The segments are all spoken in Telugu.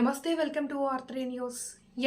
నమస్తే welcome to R three news.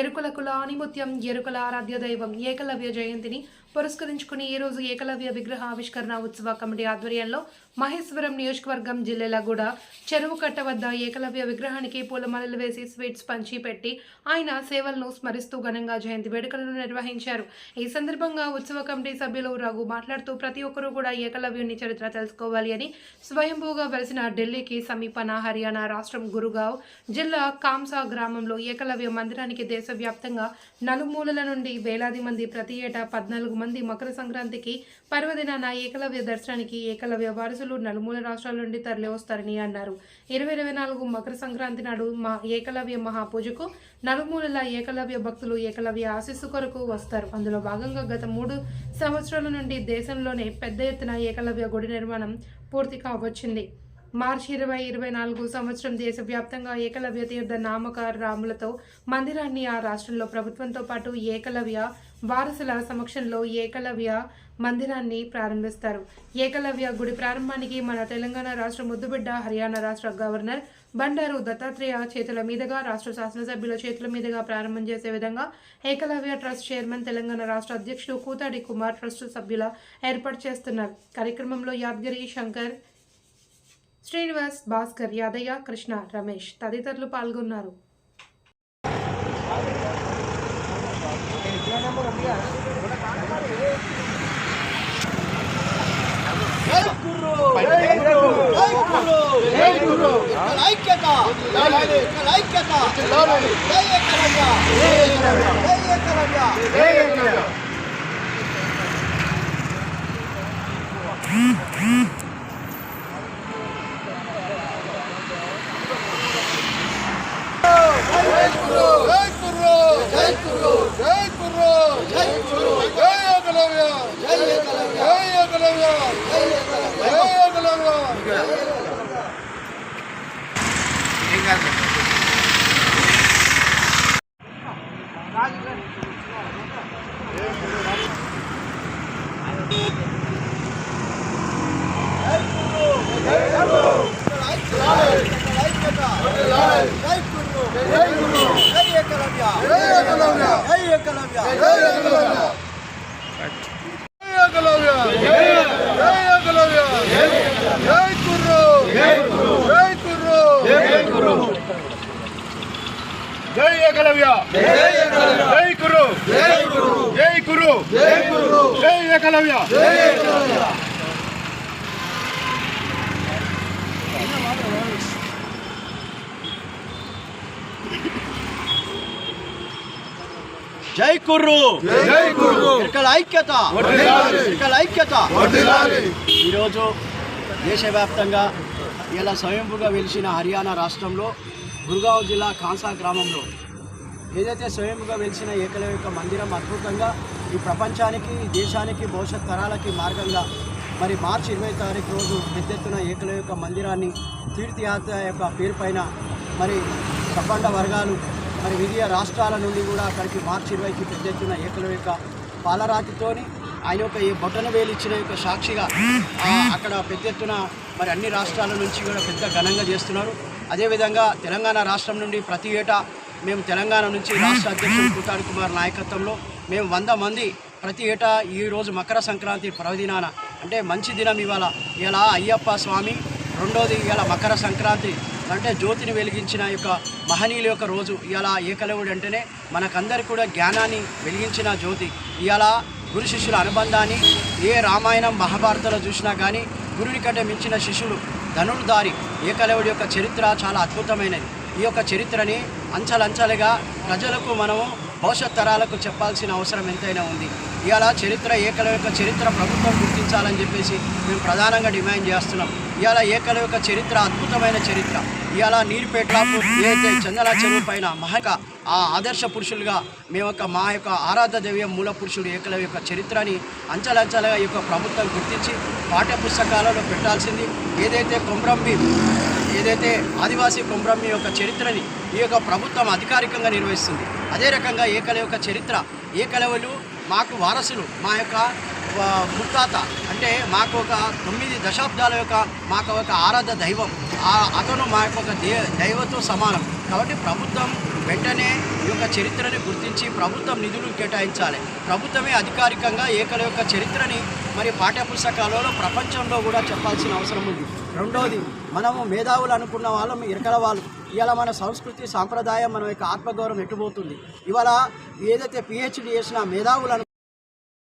Yerukula కుల ఆనిముత్యం ఎరుకల ఆరాధ్య దైవం ఏకలవ్య జయంతిని పురస్కరించుకుని ఈరోజు ఏకలవ్య విగ్రహ ఆవిష్కరణ ఉత్సవ కమిటీ ఆధ్వర్యంలో మహేశ్వరం నియోజకవర్గం జిల్లెలగూడ చెరువు కట్ట వద్ద ఏకలవ్య విగ్రహానికి పూలమాలలు వేసి స్వీట్స్ పంచి పెట్టి ఆయన సేవలను స్మరిస్తూ ఘనంగా జయంతి వేడుకలను నిర్వహించారు. ఈ సందర్భంగా ఉత్సవ కమిటీ సభ్యులు రఘు మాట్లాడుతూ ప్రతి ఒక్కరూ కూడా ఏకలవ్యుని చరిత్ర తెలుసుకోవాలి అని స్వయంభూగా వెలిసిన ఢిల్లీకి సమీపన హర్యానా రాష్ట్రం గురుగావ్ జిల్లా కాంసా గ్రామంలో ఏకలవ్య మందిరానికి దేశవ్యాప్తంగా నలుమూలల నుండి వేలాది మంది ప్రతి ఏటా పద్నాలుగు మంది మకర సంక్రాంతికి పర్వదినాన ఏకలవ్య దర్శనానికి ఏకలవ్య వారసులు నలుమూల రాష్ట్రాల నుండి తరలి వస్తారని అన్నారు. ఇరవై ఇరవై నాలుగు మకర సంక్రాంతి నాడు మా ఏకలవ్య మహాపూజకు నలుమూలల ఏకలవ్య భక్తులు ఏకలవ్య ఆశీస్సు కొరకు వస్తారు. అందులో భాగంగా గత మూడు సంవత్సరాల నుండి దేశంలోనే పెద్ద ఎత్తున ఏకలవ్య గుడి నిర్మాణం పూర్తి కావచ్చింది మార్చి ఇరవై ఇరవై నాలుగు సంవత్సరం దేశవ్యాప్తంగా ఏకలవ్య తీర్థ నామకార రాములతో మందిరాన్ని ఆ రాష్ట్రంలో ప్రభుత్వంతో పాటు ఏకలవ్య వారసుల సమక్షంలో ఏకలవ్య మందిరాన్ని ప్రారంభిస్తారు. ఏకలవ్య గుడి ప్రారంభానికి మన తెలంగాణ రాష్ట్ర ముద్దుబిడ్డ హర్యానా రాష్ట్ర గవర్నర్ బండారు దత్తాత్రేయ చేతుల మీదుగా రాష్ట్ర శాసనసభ్యుల చేతుల మీదుగా ప్రారంభం చేసే విధంగా ఏకలవ్య ట్రస్ట్ చైర్మన్ తెలంగాణ రాష్ట్ర అధ్యక్షుడు కూతాడి కుమార్ ట్రస్ట్ సభ్యుల ఏర్పాటు చేస్తున్నారు. కార్యక్రమంలో యాద్గిరి శంకర్ శ్రీనివాస్ భాస్కర్ యాదయ్య కృష్ణ రమేష్ తదితరులు పాల్గొన్నారు ఐక్యత ఐక్యత జై ఏకలవ్య జై ఏకలవ్య జై కుర్రు జై కుర్రు జై కుర్రు జై కుర్రు జై ఏకలవ్య జై ఏకలవ్య జై ఏకలవ్య జై ఏకలవ్య జై ఏకలవ్య జై ఏకలవ్య జై గురు జై గురు జై ఏకలవ్య జై ఏకలవ్య కుర్రు. జై గురు ఇక్కడ ఐక్యత. ఇక్కడ ఐక్యత. ఈరోజు దేశవ్యాప్తంగా ఇలా స్వయంభుగా వెలిసిన హర్యానా రాష్ట్రంలో గురుగావ్ జిల్లా కాన్సా గ్రామంలో ఏదైతే స్వయంభుగా వెలిసిన ఏకలవ్య యొక్క మందిరం అద్భుతంగా ఈ ప్రపంచానికి దేశానికి భవిష్యత్ తరాలకి మార్గంగా మరి మార్చి ఇరవై తారీఖు రోజు పెద్ద ఎత్తున ఏకలవ్య యొక్క మందిరాన్ని తీర్థయాత్ర యొక్క పేరు పైన మరి ప్రపంచ వర్గాలు మరి వివిధ రాష్ట్రాల నుండి కూడా అక్కడికి మార్చి ఇరవైకి పెద్ద ఎత్తున ఏకల యొక్క పాలరాతితోని ఆయన యొక్క ఈ బొట్టన వేలు ఇచ్చిన యొక్క సాక్షిగా అక్కడ పెద్ద ఎత్తున మరి అన్ని రాష్ట్రాల నుంచి కూడా పెద్ద ఘనంగా చేస్తున్నారు. అదేవిధంగా తెలంగాణ రాష్ట్రం నుండి ప్రతి ఏటా మేము తెలంగాణ నుంచి రాష్ట్ర అధ్యక్షుడు కుతాడి కుమార్ నాయకత్వంలో మేము వంద మంది ప్రతి ఏటా ఈరోజు మకర సంక్రాంతి పర్వదినాన అంటే మంచి దినం ఇవాళ. ఇలా అయ్యప్ప స్వామి రెండోది ఇలా మకర సంక్రాంతి. అంటే జ్యోతిని వెలిగించిన యొక్క మహనీయుల యొక్క రోజు. ఇలా ఏకలవుడు అంటేనే మనకందరికి కూడా జ్ఞానాన్ని వెలిగించిన జ్యోతి. ఇవాళ గురు శిష్యుల అనుబంధాన్ని ఏ రామాయణం మహాభారతంలో చూసినా కానీ గురుని కంటే మించిన శిష్యులు ధనుర్ధారి ఏకలవుడి యొక్క చరిత్ర చాలా అద్భుతమైనది. ఈ యొక్క చరిత్రని అంచలంచలుగా ప్రజలకు మనము భవిష్యత్ తరాలకు చెప్పాల్సిన అవసరం ఎంతైనా ఉంది. ఇవాళ చరిత్ర ఏకల యొక్క చరిత్ర ప్రభుత్వం గుర్తించాలని చెప్పేసి మేము ప్రధానంగా డిమాండ్ చేస్తున్నాం. ఇవాళ ఏకల యొక్క చరిత్ర అద్భుతమైన చరిత్ర. ఇవాళ నీరుపేటలాపు ఏదైతే చందన చెరువు పైన మహక ఆ ఆదర్శ పురుషులుగా మేము యొక్క మా యొక్క ఆరాధ దైవం మూల పురుషుడు ఏకల యొక్క చరిత్రని అంచలంచలుగా ఈ యొక్క ప్రభుత్వం గుర్తించి పాఠ్య పుస్తకాలలో పెట్టాల్సింది. ఏదైతే కొమ్రంభి ఏదైతే ఆదివాసీ కొమ్రమ్మి యొక్క చరిత్రని ఈ యొక్క ప్రభుత్వం అధికారికంగా నిర్వహిస్తుంది. అదే రకంగా ఏకల యొక్క చరిత్ర. ఏకలవులు మాకు వారసులు. మా యొక్క ముత్తాత. అంటే మాకు ఒక తొమ్మిది దశాబ్దాల యొక్క మాకు ఒక ఆరాధ దైవం. ఆ అతను మా యొక్క ఒక దే దైవతో సమానం. కాబట్టి ప్రభుత్వం వెంటనే ఈ యొక్క చరిత్రని గుర్తించి ప్రభుత్వం నిధులు కేటాయించాలి. ప్రభుత్వమే అధికారికంగా ఏకల యొక్క చరిత్రని మరి పాఠ్యపుస్తకాలలో ప్రపంచంలో కూడా చెప్పాల్సిన అవసరం ఉంది. రెండవది మనము మేధావులు అనుకున్న వాళ్ళం ఇరకల వాళ్ళు. ఇవాళ మన సంస్కృతి సాంప్రదాయం మన యొక్క ఆత్మగౌరవం ఎట్టుపోతుంది. ఇవాళ ఏదైతే పిహెచ్డి చేసిన మేధావులు